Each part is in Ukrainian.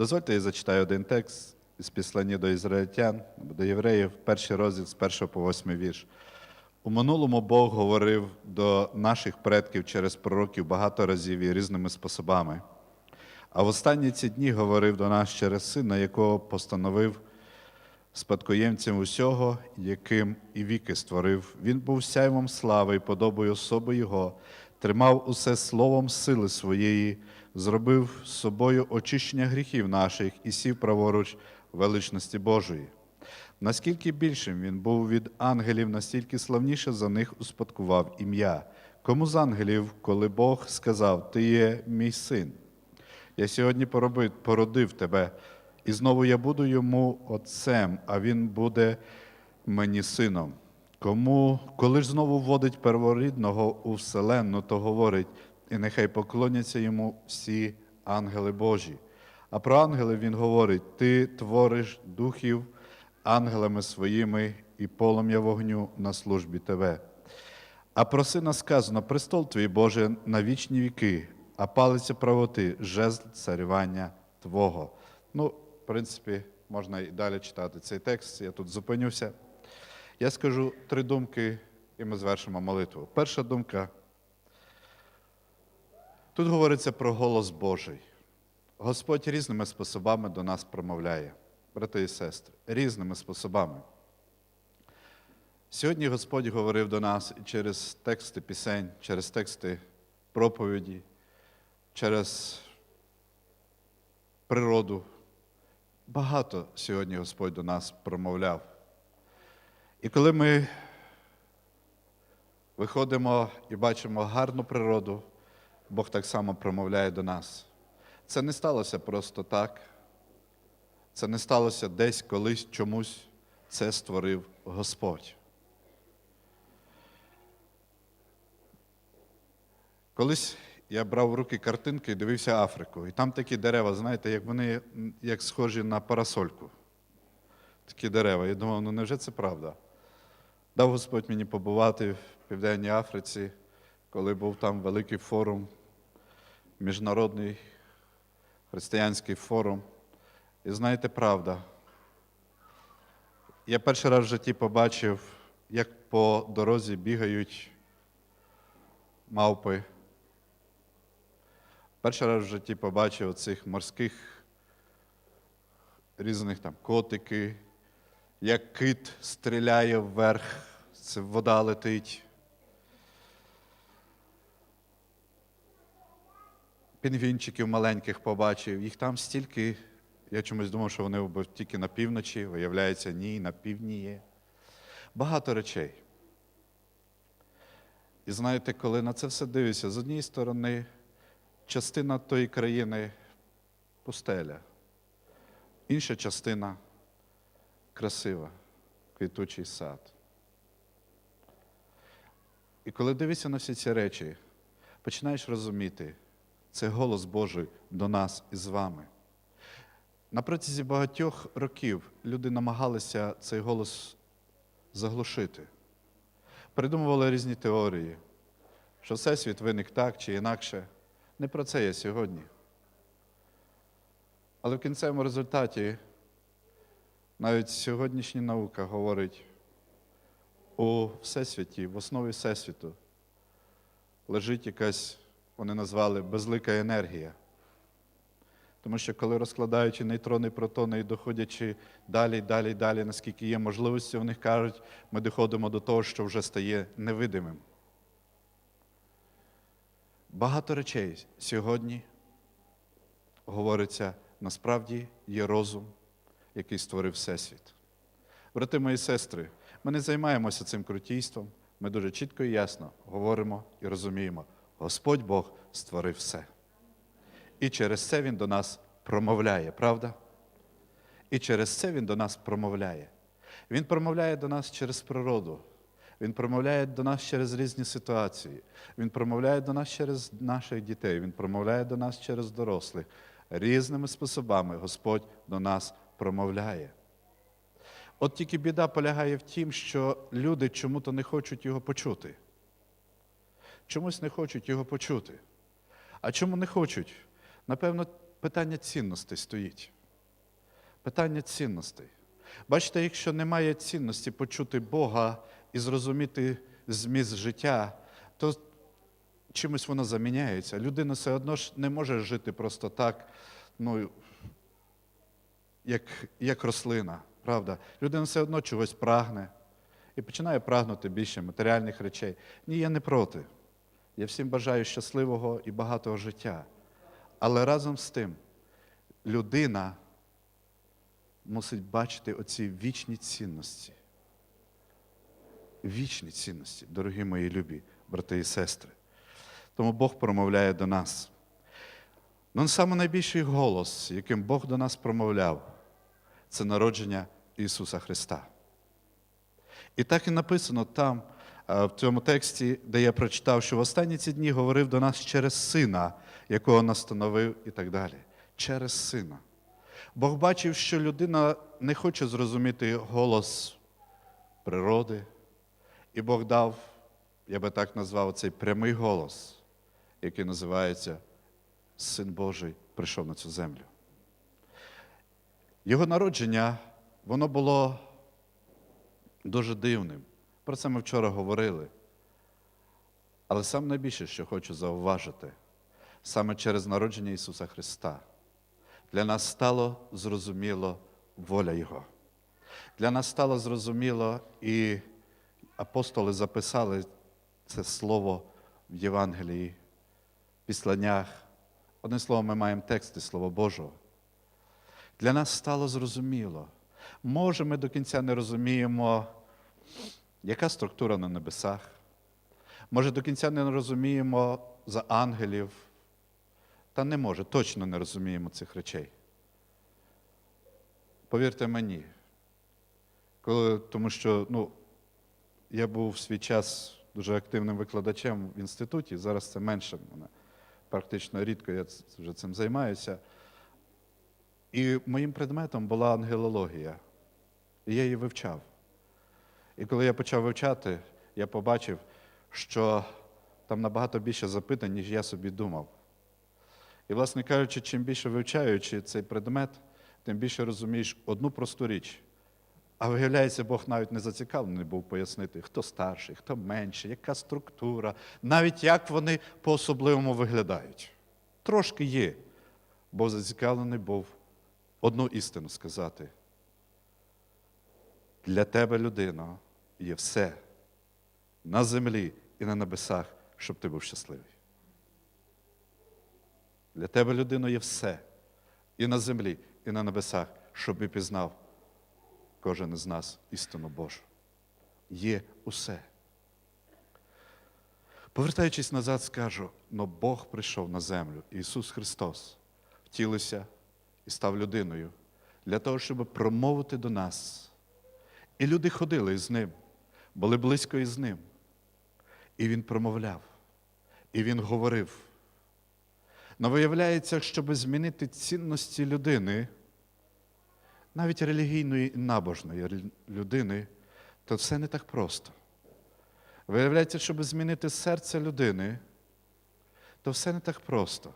Дозвольте, я зачитаю один текст із післання до ізраїльтян, до євреїв, перший розділ з 1 по 8 вірш. У минулому Бог говорив до наших предків через пророків багато разів і різними способами. А в останні ці дні говорив до нас через сина, якого постановив спадкоємцем усього, яким і віки створив. Він був сяйвом слави і подобою особи Його, тримав усе словом сили своєї, зробив з собою очищення гріхів наших і сів праворуч величності Божої. Наскільки більшим він був від ангелів, настільки славніше за них успадкував ім'я. Кому з ангелів, коли Бог сказав, Ти є мій син, я сьогодні породив тебе, і знову я буду йому отцем, а він буде мені сином. Кому, коли ж знову вводить перворідного у вселенну, то говорить, і нехай поклоняться йому всі ангели Божі. А про ангелів він говорить: Ти твориш духів ангелами своїми і полум'я вогню на службі тебе. А про сина сказано: престол твій Боже на вічні віки, а палиця правоти, жезл царювання Твого. Ну, в принципі, можна і далі читати цей текст. Я тут зупинюся. Я скажу три думки, і ми звершимо молитву. Перша думка. Тут говориться про голос Божий. Господь різними способами до нас промовляє, брати і сестри, різними способами. Сьогодні Господь говорив до нас і через тексти пісень, через тексти проповіді, через природу. Багато сьогодні Господь до нас промовляв. І коли ми виходимо і бачимо гарну природу, Бог так само промовляє до нас. Це не сталося просто так. Це не сталося десь колись чомусь. Це створив Господь. Колись я брав в руки картинки і дивився Африку. І там такі дерева, знаєте, як вони як схожі на парасольку. Такі дерева. Я думав, ну невже це правда? Дав Господь мені побувати в Південній Африці, коли був там великий форум, міжнародний християнський форум. І знаєте, правда. Я перший раз в житті побачив, як по дорозі бігають мавпи. Перший раз в житті побачив цих морських різних там котики, як кит стріляє вверх, це вода летить. Пінгвінчиків маленьких побачив, їх там стільки. Я чомусь думав, що вони тільки на півночі, виявляється, ні, на півдні є. Багато речей. І знаєте, коли на це все дивишся, з однієї сторони, частина тої країни пустеля, інша частина красива, квітучий сад. І коли дивишся на всі ці речі, починаєш розуміти, це голос Божий до нас і з вами. На протязі багатьох років люди намагалися цей голос заглушити. Придумували різні теорії, що Всесвіт виник так чи інакше. Не про це є сьогодні. Але в кінцевому результаті навіть сьогоднішня наука говорить, у Всесвіті, в основі Всесвіту лежить якась, вони назвали безлика енергія. Тому що коли розкладаючи нейтрони, протони і доходячи далі, далі, далі, наскільки є можливості, вони кажуть, ми доходимо до того, що вже стає невидимим. Багато речей сьогодні говориться, насправді є розум, який створив Всесвіт. Брати мої сестри, ми не займаємося цим крутійством, ми дуже чітко і ясно говоримо і розуміємо, Господь Бог створив все. І через це Він до нас промовляє, правда? І через це Він до нас промовляє. Він промовляє до нас через природу. Він промовляє до нас через різні ситуації. Він промовляє до нас через наших дітей. Він промовляє до нас через дорослих. Різними способами Господь до нас промовляє. От тільки біда полягає в тім, що люди чому-то не хочуть його почути. Чомусь не хочуть його почути. А чому не хочуть? Напевно, питання цінностей стоїть. Питання цінностей. Бачите, якщо немає цінності почути Бога і зрозуміти зміст життя, то чимось воно заміняється. Людина все одно ж не може жити просто так, ну, як, як рослина, правда? Людина все одно чогось прагне і починає прагнути більше матеріальних речей. Ні, я не проти. Я всім бажаю щасливого і багатого життя. Але разом з тим, людина мусить бачити оці вічні цінності. Вічні цінності, дорогі мої любі брати і сестри. Тому Бог промовляє до нас. Ну, найбільший голос, яким Бог до нас промовляв, це народження Ісуса Христа. І так і написано там, в цьому тексті, де я прочитав, що в останні ці дні говорив до нас через сина, якого настановив, і так далі. Через сина. Бог бачив, що людина не хоче зрозуміти голос природи, і Бог дав, я би так назвав, цей прямий голос, який називається Син Божий прийшов на цю землю. Його народження, воно було дуже дивним. Про це ми вчора говорили. Але саме найбільше, що хочу зауважити, саме через народження Ісуса Христа, для нас стало зрозуміло воля Його. Для нас стало зрозуміло, і апостоли записали це слово в Євангелії, в післаннях. Одним словом, ми маємо тексти Слова Божого. Для нас стало зрозуміло. Може, ми до кінця не розуміємо, яка структура на небесах. Може, до кінця не розуміємо за ангелів. Та не може, точно не розуміємо цих речей. Повірте мені, коли, тому що ну, я був в свій час дуже активним викладачем в інституті, зараз це менше мене. Практично рідко я вже цим займаюся. І моїм предметом була ангелологія. І я її вивчав. І коли я почав вивчати, я побачив, що там набагато більше запитань, ніж я собі думав. І, власне кажучи, чим більше вивчаючи цей предмет, тим більше розумієш одну просту річ. А виявляється, Бог навіть не зацікавлений був пояснити, хто старший, хто менший, яка структура, навіть як вони по-особливому виглядають. Трошки є. Бог зацікавлений був одну істину сказати. Для тебе, людино, є все на землі і на небесах, щоб ти був щасливий. Для тебе, людино, є все і на землі, і на небесах, щоб і пізнав кожен із нас істину Божу. Є усе. Повертаючись назад, скажу, но Бог прийшов на землю, Ісус Христос втілився і став людиною для того, щоб промовити до нас. І люди ходили з ним, були близько із ним. І він промовляв, і він говорив. Но виявляється, щоб змінити цінності людини, навіть релігійної і набожної людини, то це не так просто. Виявляється, щоб змінити серце людини, то все не так просто.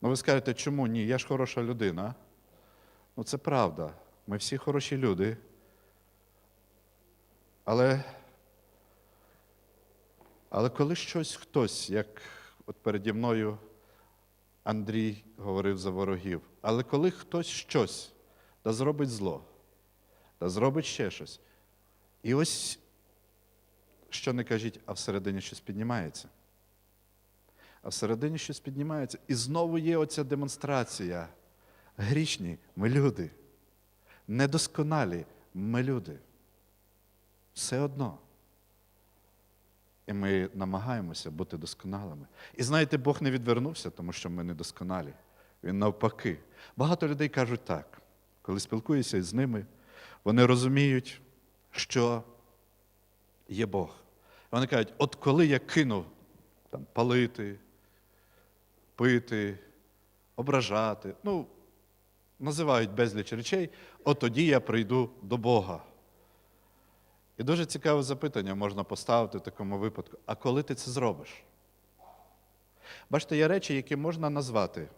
Ну, ви скажете, чому ні? Я ж хороша людина. Ну, це правда. Ми всі хороші люди. Але, але коли щось хтось, як от переді мною Андрій говорив за ворогів, але коли хтось щось та зробить зло, та зробить ще щось, і ось що не кажіть, а всередині щось піднімається. А всередині щось піднімається. І знову є оця демонстрація. Грішні ми люди. Недосконалі ми люди. Все одно. І ми намагаємося бути досконалими. І знаєте, Бог не відвернувся, тому що ми недосконалі. Він навпаки. Багато людей кажуть так, коли спілкуюся з ними, вони розуміють, що є Бог. Вони кажуть, от коли я кину там, палити, пити, ображати, ну, називають безліч речей, от тоді я прийду до Бога. І дуже цікаве запитання можна поставити в такому випадку: а коли ти це зробиш? Бачите, є речі, які можна назвати.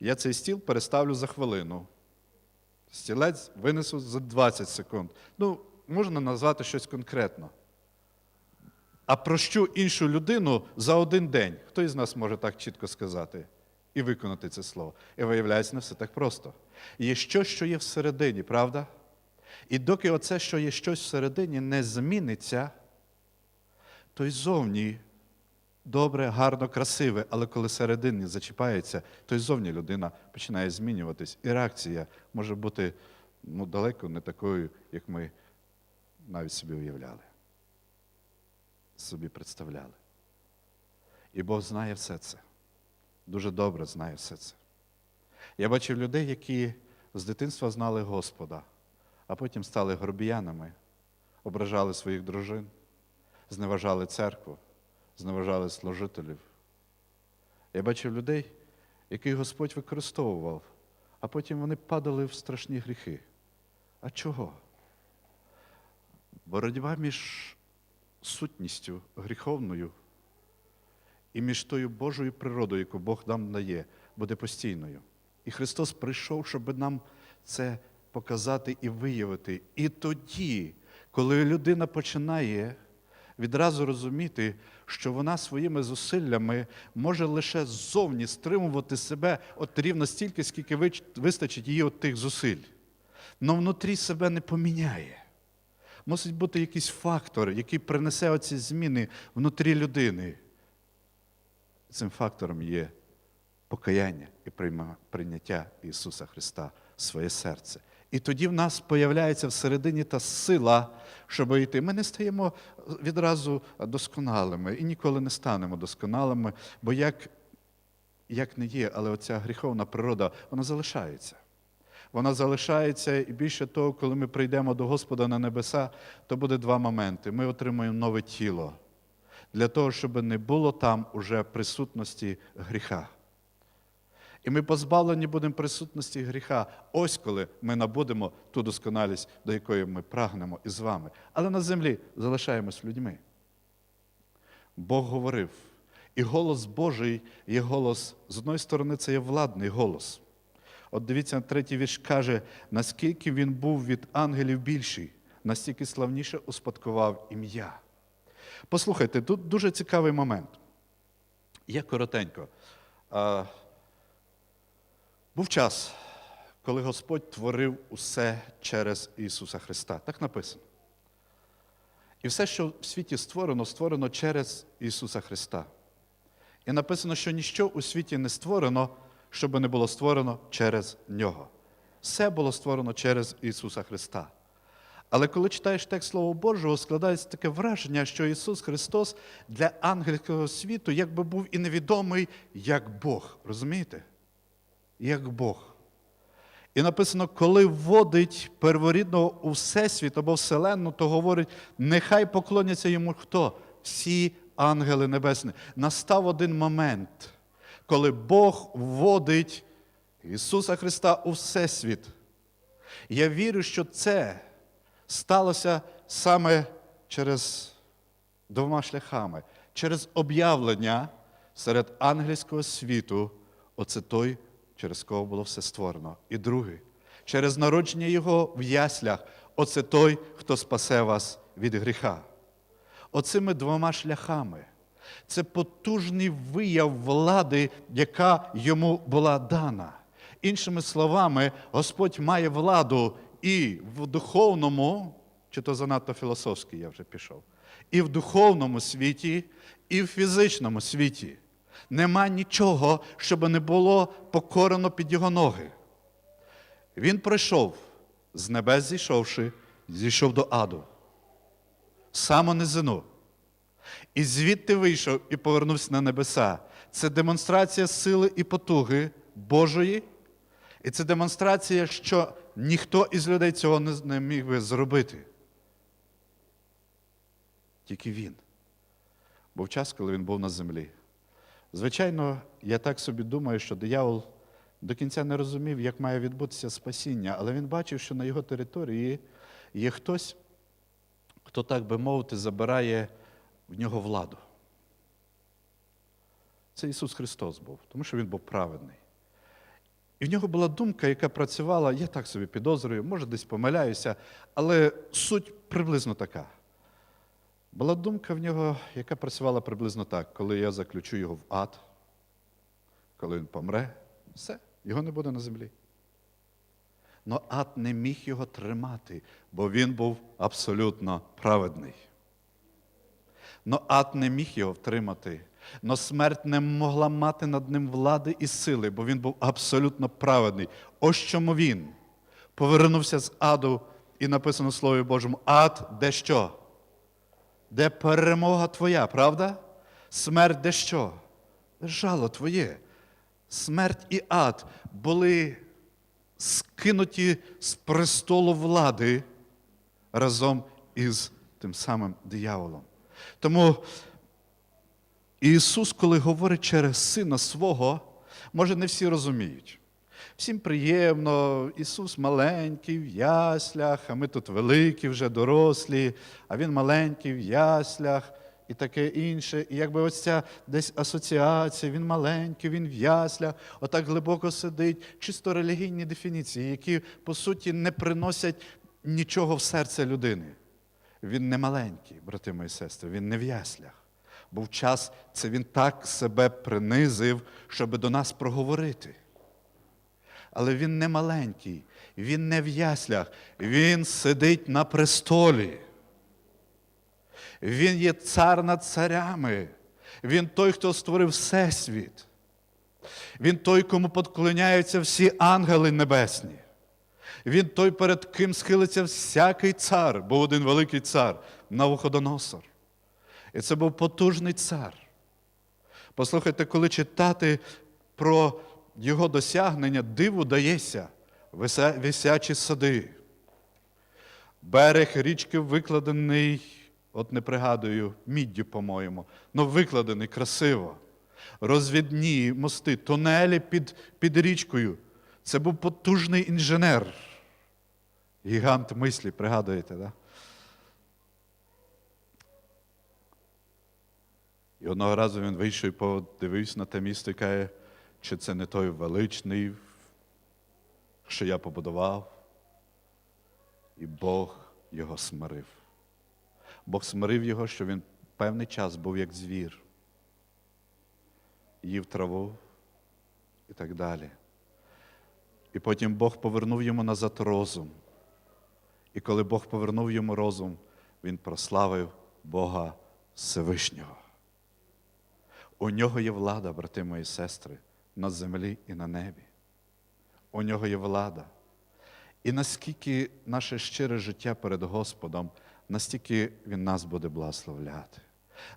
Я цей стіл переставлю за хвилину. Стілець винесу за 20 секунд. Ну, можна назвати щось конкретно. А прощу іншу людину за один день. Хто із нас може так чітко сказати і виконати це слово? І виявляється, не все так просто. Є щось, що є всередині, правда? І доки оце, що є щось всередині, не зміниться, то й зовні добре, гарно, красиве, але коли середині зачіпається, то й зовні людина починає змінюватись. І реакція може бути ну, далеко не такою, як ми навіть собі уявляли, собі представляли. І Бог знає все це. Дуже добре знає все це. Я бачив людей, які з дитинства знали Господа, а потім стали горбіянами, ображали своїх дружин, зневажали церкву, зневажали служителів. Я бачив людей, яких Господь використовував, а потім вони падали в страшні гріхи. А чого? Боротьба між сутністю гріховною і між тою Божою природою, яку Бог нам дає, буде постійною. І Христос прийшов, щоб нам це показати і виявити. І тоді, коли людина починає відразу розуміти, що вона своїми зусиллями може лише ззовні стримувати себе от рівно стільки, скільки вистачить її от тих зусиль. Но внутрі себе не поміняє. Мусить бути якийсь фактор, який принесе оці зміни внутрі людини. Цим фактором є покаяння і прийняття Ісуса Христа в своє серце. І тоді в нас появляється всередині та сила, щоб йти. Ми не стаємо відразу досконалими і ніколи не станемо досконалими, бо як, як не є, але оця гріховна природа, вона залишається. Вона залишається, і більше того, коли ми прийдемо до Господа на небеса, то буде два моменти. Ми отримаємо нове тіло для того, щоб не було там уже присутності гріха. І ми позбавлені будемо присутності гріха, ось коли ми набудемо ту досконалість, до якої ми прагнемо із вами. Але на землі залишаємось людьми. Бог говорив, і голос Божий є голос, з одної сторони, це є владний голос. От дивіться, третій вірш каже, наскільки він був від ангелів більший, настільки славніше успадкував ім'я. Послухайте, тут дуже цікавий момент. Я коротенько. Був час, коли Господь творив усе через Ісуса Христа. Так написано. І все, що в світі створено, створено через Ісуса Христа. І написано, що ніщо у світі не створено, щоб не було створено через Нього. Все було створено через Ісуса Христа. Але коли читаєш текст Слова Божого, складається таке враження, що Ісус Христос для ангельського світу якби був і невідомий як Бог. Розумієте? Як Бог. І написано, коли вводить перворідного у всесвіт або вселенну, то говорить, нехай поклоняться йому хто? Всі ангели небесні. Настав один момент, коли Бог вводить Ісуса Христа у всесвіт. Я вірю, що це сталося саме через двома шляхами, через об'явлення серед ангельського світу, оце той, через кого було все створено. І другий, через народження Його в яслях, оце той, хто спасе вас від гріха. Оцими двома шляхами. Це потужний вияв влади, яка йому була дана. Іншими словами, Господь має владу і в духовному, чи то занадто філософський я вже пішов, і в духовному світі, і в фізичному світі. Нема нічого, щоб не було покорено під його ноги. Він прийшов, з небес зійшовши, зійшов до аду, саму низину. І звідти вийшов і повернувся на небеса. Це демонстрація сили і потуги Божої. І це демонстрація, що ніхто із людей цього не міг би зробити. Тільки він. Був час, коли він був на землі. Звичайно, я так собі думаю, що диявол до кінця не розумів, як має відбутися спасіння, але він бачив, що на його території є хтось, хто, так би мовити, забирає в нього владу. це Ісус Христос був, тому що Він був праведний. І в нього була думка, яка працювала, я так собі підозрюю, може десь помиляюся, але суть приблизно така. Була думка в нього, яка працювала приблизно так, коли я заключу його в ад, коли він помре, все, його не буде на землі. Но ад не міг його тримати, бо він був абсолютно праведний. Но ад не міг його втримати. Но смерть не могла мати над ним влади і сили, бо він був абсолютно праведний. Ось чому він повернувся з аду, і написано в Слові Божому: ад, де що? Де перемога твоя, правда? Смерть де що? Жало твоє. Смерть і ад були скинуті з престолу влади разом із тим самим дияволом. Тому Ісус, коли говорить через Сина свого, може, не всі розуміють. Всім приємно, Ісус маленький в яслях, а ми тут великі, вже дорослі, а Він маленький в яслях і таке інше. І якби ось ця десь асоціація, він маленький, він в яслях, отак глибоко сидить, чисто релігійні дефініції, які, по суті, не приносять нічого в серце людини. Він не маленький, брати мої сестри, він не в яслях. Був час, це він так себе принизив, щоб до нас проговорити. Але він не маленький, він не в яслях, він сидить на престолі. Він є цар над царями. Він той, хто створив Всесвіт. Він той, кому подклоняються всі ангели небесні. Він той, перед ким схилиться всякий цар, був один великий цар Навуходоносор. І це був потужний цар. Послухайте, коли читати про його досягнення, диву дається висячі сади. Берег річки викладений, от не пригадую, міддю, по-моєму, але викладений красиво. Розвідні мости, тунелі під, під річкою. Це був потужний інженер. Гігант мислі, пригадуєте? Да? І одного разу він вийшов і подивився на те місто і каже, чи це не той величний, що я побудував. І Бог його смирив. Бог смирив його, що він певний час був як звір, їв траву і так далі. І потім Бог повернув йому назад розум. І коли Бог повернув йому розум, він прославив Бога Всевишнього. У нього є влада, брати мої сестри, на землі і на небі. У нього є влада. І наскільки наше щире життя перед Господом, настільки Він нас буде благословляти.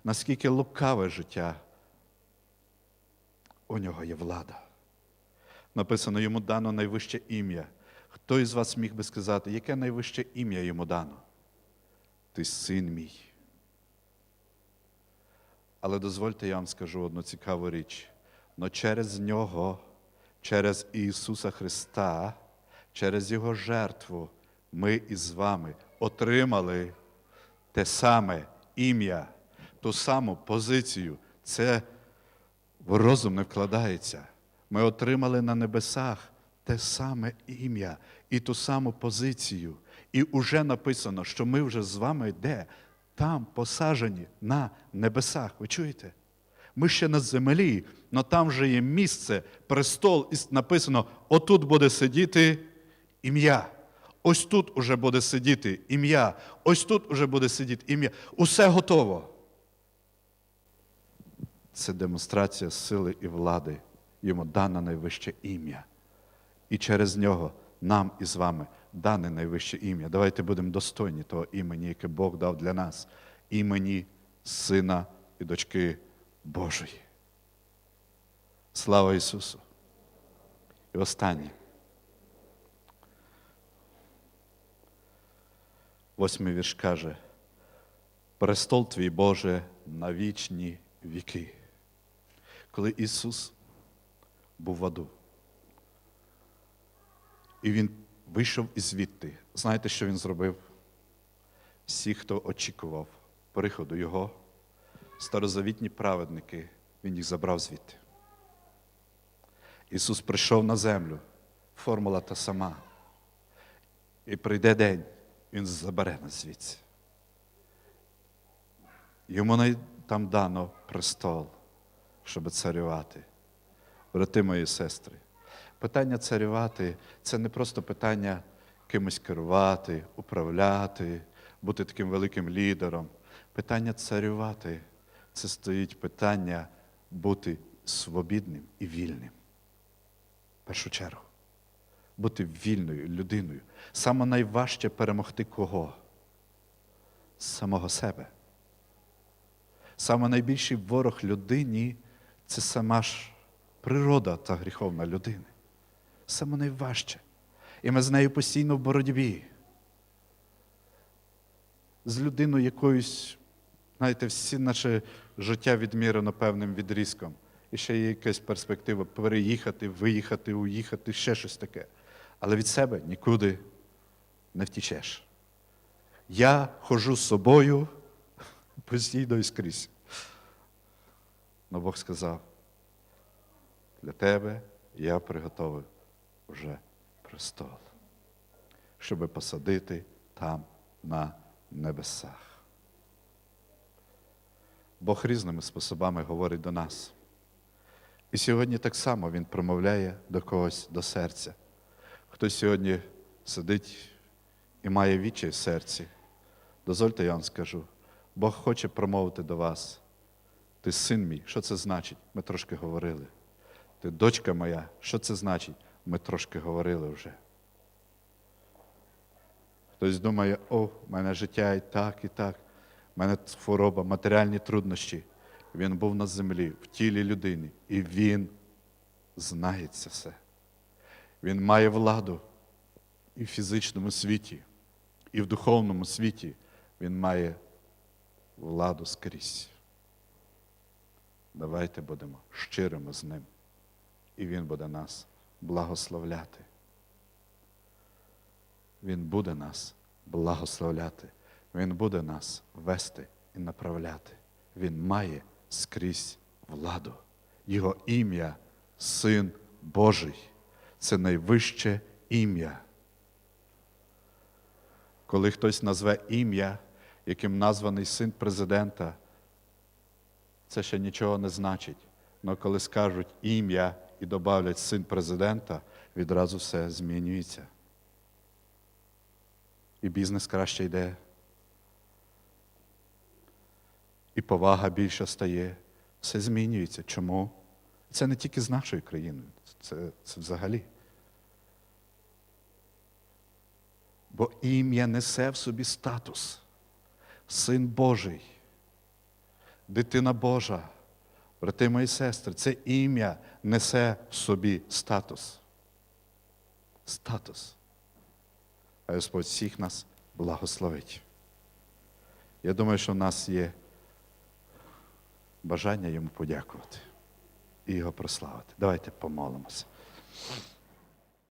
Наскільки лукаве життя, у нього є влада. Написано, йому дано найвище ім'я. Хто із вас міг би сказати, яке найвище ім'я йому дано? Ти син мій. Але дозвольте, я вам скажу одну цікаву річ. Но через нього, через Ісуса Христа, через Його жертву, ми із вами отримали те саме ім'я, ту саму позицію. Це в розум не вкладається. Ми отримали на небесах те саме ім'я і ту саму позицію. І вже написано, що ми вже з вами де? Там посаджені на небесах. Ви чуєте? Ми ще на землі, але там вже є місце, престол, і написано: отут буде сидіти ім'я. Ось тут уже буде сидіти ім'я. Ось тут уже буде сидіти ім'я. Усе готово. Це демонстрація сили і влади. Йому дане найвище ім'я. І через нього нам із вами дане найвище ім'я. Давайте будемо достойні того імені, яке Бог дав для нас, імені Сина і дочки Божої. Слава Ісусу! І останнє. Восьмий вірш каже: Престол твій Боже на вічні віки. Коли Ісус був в аду, і Він вийшов із звідти. Знаєте, що Він зробив? Всі, хто очікував приходу Його, старозавітні праведники Він їх забрав звідти. Ісус прийшов на землю, формула та сама. І прийде день, Він забере нас звідси. Йому там дано престол, щоб царювати. Брати мої сестри, питання царювати це не просто питання кимось керувати, управляти, бути таким великим лідером. Питання царювати це стоїть питання бути свобідним і вільним. В першу чергу. Бути вільною людиною. Саме найважче перемогти кого? Самого себе. Саме найбільший ворог людині це сама ж природа та гріховна людини. Саме найважче. І ми з нею постійно в боротьбі. З людиною якоюсь, знаєте, всі наше життя відмірено певним відрізком. І ще є якась перспектива переїхати, виїхати, уїхати, ще щось таке. Але від себе нікуди не втічеш. Я ходжу з собою постійно і скрізь. Но Бог сказав, для тебе я приготовив вже престол, щоби посадити там на небесах. Бог різними способами говорить до нас. І сьогодні так само Він промовляє до когось до серця. Хтось сьогодні сидить і має вічі в серці. Дозвольте, я вам скажу. Бог хоче промовити до вас. Ти син мій, що це значить? Ми трошки говорили. Ти дочка моя, що це значить? Ми трошки говорили вже. Хтось думає, о, в мене життя і так, і так, в мене хвороба, матеріальні труднощі. Він був на землі, в тілі людини, і він знає це все. Він має владу і в фізичному світі, і в духовному світі. Він має владу скрізь. Давайте будемо щирими з ним, і Він буде нас благословляти. Він буде нас благословляти. Він буде нас вести і направляти. Він має скрізь владу. Його ім'я Син Божий. Це найвище ім'я. Коли хтось назве ім'я, яким названий син президента, це ще нічого не значить. Але коли скажуть ім'я і додавлять син президента, відразу все змінюється. І бізнес краще йде. І повага більша стає. Все змінюється. Чому? Це не тільки з нашою країною, це, це взагалі. Бо ім'я несе в собі статус. Син Божий, дитина Божа, брати мої сестри, це ім'я несе в собі статус. Статус. А Господь всіх нас благословить. Я думаю, що в нас є бажання йому подякувати і його прославити. Давайте помолимося.